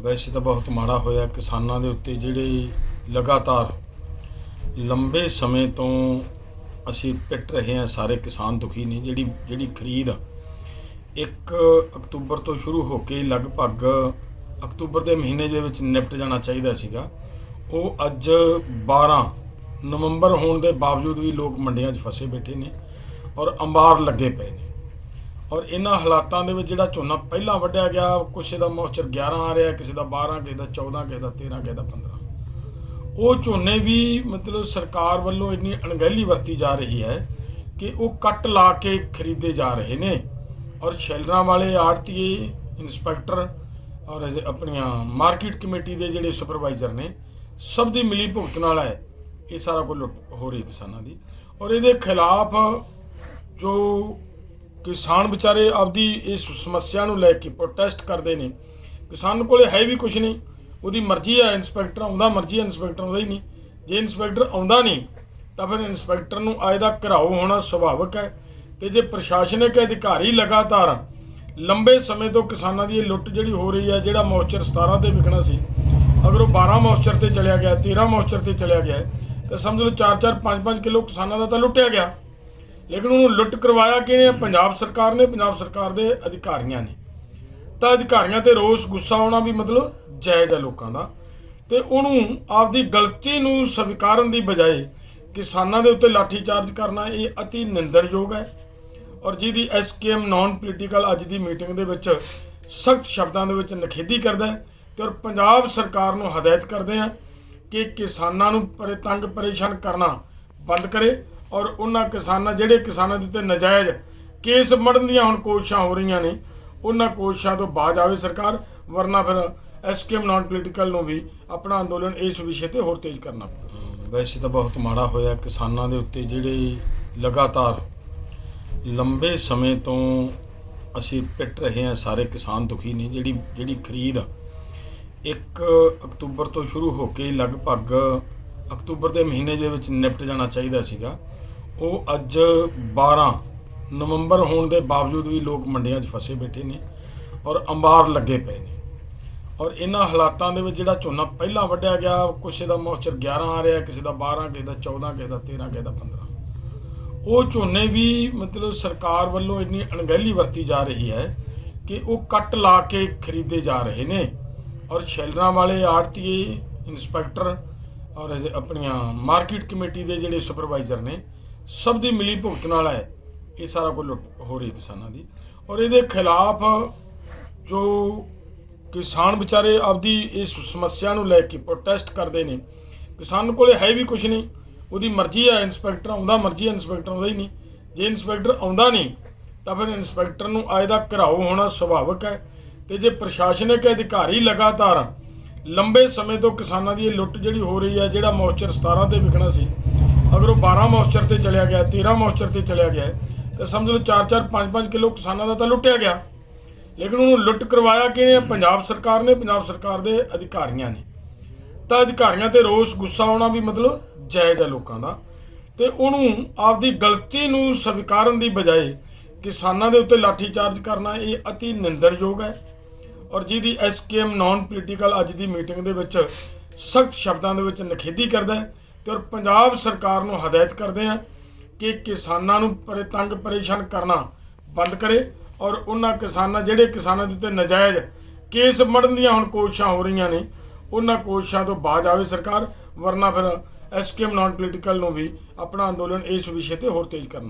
ਵੈਸੇ ਤਾਂ ਬਹੁਤ ਮਾੜਾ ਹੋਇਆ ਕਿਸਾਨਾਂ ਦੇ ਉੱਤੇ ਜਿਹੜੇ ਲਗਾਤਾਰ ਲੰਬੇ ਸਮੇਂ ਤੋਂ ਅਸੀਂ ਪਿੱਟ ਰਹੇ ਹਾਂ, ਸਾਰੇ ਕਿਸਾਨ ਦੁਖੀ ਨੇ। ਜਿਹੜੀ ਜਿਹੜੀ ਖਰੀਦ 1 ਅਕਤੂਬਰ ਤੋਂ ਸ਼ੁਰੂ ਹੋ ਕੇ ਲਗਭਗ ਅਕਤੂਬਰ ਦੇ ਮਹੀਨੇ ਦੇ ਵਿੱਚ ਨਿਪਟ ਜਾਣਾ ਚਾਹੀਦਾ ਸੀਗਾ। ਉਹ ਅੱਜ 12 ਨਵੰਬਰ ਹੋਣ ਦੇ ਬਾਵਜੂਦ ਵੀ ਲੋਕ ਮੰਡੀਆਂ 'ਚ ਫਸੇ ਬੈਠੇ ਨੇ ਔਰ ਅੰਬਾਰ ਲੱਗੇ ਪਏ ਨੇ। ਔਰ ਇਹਨਾਂ ਹਾਲਾਤਾਂ ਦੇ ਵਿੱਚ ਜਿਹੜਾ ਝੋਨਾ ਪਹਿਲਾਂ ਵੱਢਿਆ ਗਿਆ, ਕੁਛ ਦਾ ਮੌਸਚਰ 11 ਆ ਰਿਹਾ, ਕਿਸੇ ਦਾ 12 ਕਿਸੇ ਦਾ 14 ਕਿਸੇ ਦਾ 13 ਕਿਸੇ ਦਾ 15 ਉਹ ਝੋਨੇ ਵੀ ਮਤਲਬ ਸਰਕਾਰ ਵੱਲੋਂ ਇੰਨੀ ਅਣਗਹਿਲੀ ਵਰਤੀ ਜਾ ਰਹੀ ਹੈ ਕਿ ਉਹ ਕੱਟ ਲਾ ਕੇ ਖਰੀਦੇ ਜਾ ਰਹੇ ਨੇ। ਔਰ ਸ਼ੈਲਰਾਂ ਵਾਲੇ ਆੜਤੀਏ ਇਨਸਪੈਕਟਰ ਔਰ ਆਪਣੀਆਂ ਮਾਰਕੀਟ ਕਮੇਟੀ ਦੇ ਜਿਹੜੇ ਸੁਪਰਵਾਈਜ਼ਰ ਨੇ, ਸਭ ਦੀ ਮਿਲੀ ਭੁਗਤ ਨਾਲ ਹੈ। ਇਹ ਸਾਰਾ ਕੁਝ ਹੋ ਰਹੀ ਕਿਸਾਨਾਂ ਦੀ। ਔਰ ਇਹਦੇ ਖਿਲਾਫ ਜੋ ਕਿਸਾਨ ਵਿਚਾਰੇ ਆਪਦੀ ਇਸ ਸਮੱਸਿਆ ਨੂੰ ਲੈ ਕੇ ਪ੍ਰੋਟੈਸਟ ਕਰਦੇ ਨੇ। ਕਿਸਾਨ ਕੋਲੇ ਹੈ ਵੀ ਕੁਝ ਨਹੀਂ। ਉਹਦੀ ਮਰਜ਼ੀ ਹੈ ਇਨਸਪੈਕਟਰ ਆਉਂਦਾ ਮਰਜ਼ੀ ਹੈ ਇਨਸਪੈਕਟਰ ਆਉਂਦਾ ਹੀ ਨਹੀਂ। ਜੇ ਇਨਸਪੈਕਟਰ ਆਉਂਦਾ ਨਹੀਂ, ਤਾਂ ਫਿਰ ਇਨਸਪੈਕਟਰ ਨੂੰ ਆਏ ਦਾ ਘਰਾਓ ਹੋਣਾ ਸੁਭਾਵਿਕ ਹੈ ਤੇ ਜੇ ਪ੍ਰਸ਼ਾਸਨਿਕ ਅਧਿਕਾਰੀ ਲਗਾਤਾਰ ਲੰਬੇ ਸਮੇਂ ਤੋਂ ਕਿਸਾਨਾਂ ਦੀ ਇਹ ਲੁੱਟ ਜਿਹੜੀ ਹੋ ਰਹੀ ਹੈ, ਜਿਹੜਾ ਮੌਇਸਚਰ 17 ਤੇ ਵਿਕਣਾ ਸੀ, ਅਗਰ ਉਹ 12 ਮੌਇਸਚਰ ਤੇ ਚਲਿਆ ਗਿਆ 13 ਮੌਇਸਚਰ ਤੇ ਚਲਿਆ ਗਿਆ, ਤਾਂ ਸਮਝ ਲਓ 4-4 5-5 ਕਿਲੋ ਕਿਸਾਨਾਂ ਦਾ ਤਾਂ ਲੁੱਟਿਆ ਗਿਆ। ਲੇਕਿਨ ਉਹਨੂੰ ਲੁੱਟ ਕਰਵਾਇਆ ਕਿਹਨੇ? ਪੰਜਾਬ ਸਰਕਾਰ ਨੇ, ਪੰਜਾਬ ਸਰਕਾਰ ਦੇ ਅਧਿਕਾਰੀਆਂ ਨੇ। ਤਾਂ ਅਧਿਕਾਰੀਆਂ ਤੇ ਰੋਸ, ਗੁੱਸਾ ਆਉਣਾ ਵੀ ਮਤਲਬ ਜਾਇਜ਼ ਹੈ ਲੋਕਾਂ ਦਾ। ਤੇ ਉਹਨੂੰ ਆਪਦੀ ਗਲਤੀ ਨੂੰ ਸਵੀਕਾਰਨ ਦੀ ਬਜਾਏ ਕਿਸਾਨਾਂ ਦੇ ਉੱਤੇ ਲਾਠੀ ਚਾਰਜ ਕਰਨਾ ਇਹ ਅਤੀ ਨਿੰਦਣਯੋਗ ਹੈ। ਔਰ ਜਿਹਦੀ ਐਸਕੇਐਮ ਨਾਨ ਪੋਲੀਟੀਕਲ ਅੱਜ ਦੀ ਮੀਟਿੰਗ ਦੇ ਵਿੱਚ ਸਖਤ ਸ਼ਬਦਾਂ ਦੇ ਵਿੱਚ ਨਖੇਦੀ ਕਰਦਾ ਹੈ ਤੇ ਔਰ ਪੰਜਾਬ ਸਰਕਾਰ ਨੂੰ ਹਦਾਇਤ ਕਰਦੇ ਆ ਕਿ ਕਿਸਾਨਾਂ ਨੂੰ ਪਰੇ ਤੰਗ ਪਰੇਸ਼ਾਨ ਕਰਨਾ ਬੰਦ ਕਰੇ। ਔਰ ਉਹਨਾਂ ਕਿਸਾਨਾਂ, ਜਿਹੜੇ ਕਿਸਾਨਾਂ ਦੇ ਉੱਤੇ ਨਜਾਇਜ਼ ਕੇਸ ਮੜਨ ਦੀਆਂ ਹੁਣ ਕੋਸ਼ਿਸ਼ਾਂ ਹੋ ਰਹੀਆਂ ਨੇ, ਉਹਨਾਂ ਕੋਸ਼ਿਸ਼ਾਂ ਤੋਂ ਬਾਜ ਆਵੇ ਸਰਕਾਰ, ਵਰਨਾ ਫਿਰ ਐਸਕੇਐਮ ਨਾਨ ਪੋਲੀਟੀਕਲ ਨੂੰ ਵੀ ਆਪਣਾ ਅੰਦੋਲਨ ਇਸ ਵਿਸ਼ੇ ਤੇ ਹੋਰ ਤੇਜ਼ ਕਰਨਾ ਪਊ ਵੈਸੇ ਤਾਂ ਬਹੁਤ ਮਾੜਾ ਹੋਇਆ ਕਿਸਾਨਾਂ ਦੇ ਉੱਤੇ ਜਿਹੜੇ ਲਗਾਤਾਰ ਲੰਬੇ ਸਮੇਂ ਤੋਂ ਅਸੀਂ ਪਿੱਟ ਰਹੇ ਹਾਂ, ਸਾਰੇ ਕਿਸਾਨ ਦੁਖੀ ਨੇ, ਜਿਹੜੀ ਜਿਹੜੀ ਖਰੀਦ 1 ਅਕਤੂਬਰ ਤੋਂ ਸ਼ੁਰੂ ਹੋ ਕੇ ਲਗਭਗ ਅਕਤੂਬਰ ਦੇ ਮਹੀਨੇ ਦੇ ਵਿੱਚ ਨਿਪਟ ਜਾਣਾ ਚਾਹੀਦਾ ਸੀਗਾ। ਉਹ ਅੱਜ 12 ਨਵੰਬਰ ਹੋਣ ਦੇ ਬਾਵਜੂਦ ਵੀ ਲੋਕ ਮੰਡੀਆਂ 'ਚ ਫਸੇ ਬੈਠੇ ਨੇ ਔਰ ਅੰਬਾਰ ਲੱਗੇ ਪਏ ਨੇ। ਔਰ ਇਹਨਾਂ ਹਾਲਾਤਾਂ ਦੇ ਵਿੱਚ ਜਿਹੜਾ ਝੋਨਾ ਪਹਿਲਾਂ ਵੱਢਿਆ ਗਿਆ ਕਿਸੇ ਦਾ ਮੌਇਸਚਰ 11 ਆ ਰਿਹਾ, ਕਿਸੇ ਦਾ 12 ਕਿਸੇ ਦਾ 14 ਕਿਸੇ ਦਾ 13 ਕਿਸੇ ਦਾ 15 ਉਹ ਝੋਨੇ ਵੀ ਮਤਲਬ ਸਰਕਾਰ ਵੱਲੋਂ ਇੰਨੀ ਅਣਗਹਿਲੀ ਵਰਤੀ ਜਾ ਰਹੀ ਹੈ ਕਿ ਉਹ ਕੱਟ ਲਾ ਕੇ ਖਰੀਦੇ ਜਾ ਰਹੇ ਨੇ। ਔਰ ਛੈਲਰਾਂ ਵਾਲੇ ਆੜਤੀਏ ਇਨਸਪੈਕਟਰ ਔਰ ਆਪਣੀਆਂ ਮਾਰਕੀਟ ਕਮੇਟੀ ਦੇ ਜਿਹੜੇ ਸੁਪਰਵਾਈਜ਼ਰ ਨੇ, ਸਭ ਦੀ ਮਿਲੀ ਭੁਗਤ ਨਾਲ ਹੈ। ਇਹ ਸਾਰਾ ਕੁਝ ਲੁੱਟ ਹੋ ਰਹੀ ਕਿਸਾਨਾਂ ਦੀ। ਔਰ ਇਹਦੇ ਖਿਲਾਫ ਜੋ ਕਿਸਾਨ ਵਿਚਾਰੇ ਆਪਦੀ ਇਸ ਸਮੱਸਿਆ ਨੂੰ ਲੈ ਕੇ ਪ੍ਰੋਟੈਸਟ ਕਰਦੇ ਨੇ, ਕਿਸਾਨ ਕੋਲੇ ਹੈ ਵੀ ਕੁਝ ਨਹੀਂ। ਉਹਦੀ ਮਰਜ਼ੀ ਹੈ ਇਨਸਪੈਕਟਰ ਆਉਂਦਾ ਮਰਜ਼ੀ ਹੈ ਇਨਸਪੈਕਟਰ ਆਉਂਦਾ ਹੀ ਨਹੀਂ। ਜੇ ਇਨਸਪੈਕਟਰ ਆਉਂਦਾ ਨਹੀਂ, ਤਾਂ ਫਿਰ ਇਨਸਪੈਕਟਰ ਨੂੰ ਆਏ ਦਾ ਘਰਾਓ ਹੋਣਾ ਸੁਭਾਵਿਕ ਹੈ। ਤੇ ਜੇ ਪ੍ਰਸ਼ਾਸਨਿਕ ਅਧਿਕਾਰੀ ਲਗਾਤਾਰ ਲੰਬੇ ਸਮੇਂ ਤੋਂ ਕਿਸਾਨਾਂ ਦੀ ਇਹ ਲੁੱਟ ਜਿਹੜੀ ਹੋ ਰਹੀ ਹੈ ਜਿਹੜਾ ਮੌਇਸਚਰ 17 ਤੇ ਵਿਕਣਾ ਸੀ, ਅਗਰ ਉਹ 12 ਮੌਇਸਚਰ ਤੇ ਚਲਿਆ ਗਿਆ 13 ਮੌਇਸਚਰ ਤੇ ਚਲਿਆ ਗਿਆ, ਤਾਂ ਸਮਝ ਲਓ 4-4 5-5 ਕਿਲੋ ਕਿਸਾਨਾਂ ਦਾ ਤਾਂ ਲੁੱਟਿਆ ਗਿਆ। ਲੇਕਿਨ ਉਹਨੂੰ ਲੁੱਟ ਕਰਵਾਇਆ ਕਿਹਨੇ? ਪੰਜਾਬ ਸਰਕਾਰ ਨੇ, ਪੰਜਾਬ ਸਰਕਾਰ ਦੇ ਅਧਿਕਾਰੀਆਂ ਨੇ। ਤਾਂ ਅਧਿਕਾਰੀਆਂ ਤੇ ਰੋਸ, ਗੁੱਸਾ ਆਉਣਾ ਵੀ ਮਤਲਬ ਜਾਇਜ਼ ਹੈ ਲੋਕਾਂ ਦਾ। ਤੇ ਉਹਨੂੰ ਆਪਦੀ ਗਲਤੀ ਨੂੰ ਸਵੀਕਾਰਨ ਦੀ ਬਜਾਏ ਕਿਸਾਨਾਂ ਦੇ ਉੱਤੇ ਲਾਠੀ ਚਾਰਜ ਕਰਨਾ ਇਹ ਅਤੀ ਨਿੰਦਰਯੋਗ ਹੈ। ਔਰ ਜਿਹਦੀ ਐਸਕੇਐਮ ਨਾਨ ਪੋਲੀਟੀਕਲ ਅੱਜ ਦੀ ਮੀਟਿੰਗ ਦੇ ਵਿੱਚ ਸਖਤ ਸ਼ਬਦਾਂ ਦੇ ਵਿੱਚ ਨਖੇਦੀ ਕਰਦਾ ਹੈ ਤੇ ਔਰ ਪੰਜਾਬ ਸਰਕਾਰ ਨੂੰ ਹਦਾਇਤ ਕਰਦੇ ਆ ਕਿ ਕਿਸਾਨਾਂ ਨੂੰ ਪਰੇ ਤੰਗ ਪਰੇਸ਼ਾਨ ਕਰਨਾ ਬੰਦ ਕਰੇ ਔਰ ਉਹਨਾਂ ਕਿਸਾਨਾਂ, ਜਿਹੜੇ ਕਿਸਾਨਾਂ ਦੇ ਉੱਤੇ ਨਜਾਇਜ਼ ਕੇਸ ਮੜਨ ਦੀਆਂ ਹੁਣ ਕੋਸ਼ਿਸ਼ਾਂ ਹੋ ਰਹੀਆਂ ਨੇ, ਉਹਨਾਂ ਕੋਸ਼ਿਸ਼ਾਂ ਤੋਂ ਬਾਅਦ ਆਵੇ ਸਰਕਾਰ, ਵਰਨਾ ਫਿਰ ਐਸਕੇਐਮ ਨਾਨ ਪੋਲੀਟੀਕਲ ਨੂੰ ਵੀ ਆਪਣਾ ਅੰਦੋਲਨ ਇਸ ਵਿਸ਼ੇ ਤੇ ਹੋਰ ਤੇਜ਼ ਕਰਨਾ।